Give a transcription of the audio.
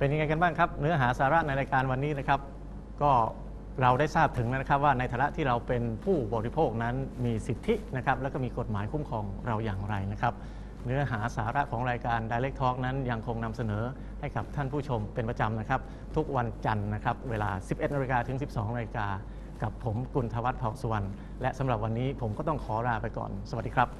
เป็นยังไงกันบ้างครับ เนื้อหาสาระในรายการวันนี้นะครับ ก็เราได้ทราบถึงแล้วนะครับว่าในฐานะที่เราเป็นผู้บริโภคนั้นมีสิทธินะครับแล้วก็มีกฎหมายคุ้มครองเราอย่างไรนะครับ เนื้อหาสาระของรายการ Direct Talk นั้นยังคงนำเสนอให้กับท่านผู้ชมเป็นประจำนะครับ ทุกวันจันทร์นะครับ เวลา 11นาฬิกาถึง 12นาฬิกากับผมกุลธวัฒน์เผ่าสุวรรณและสำหรับวันนี้ผมก็ต้องขอลาไปก่อน สวัสดีครับ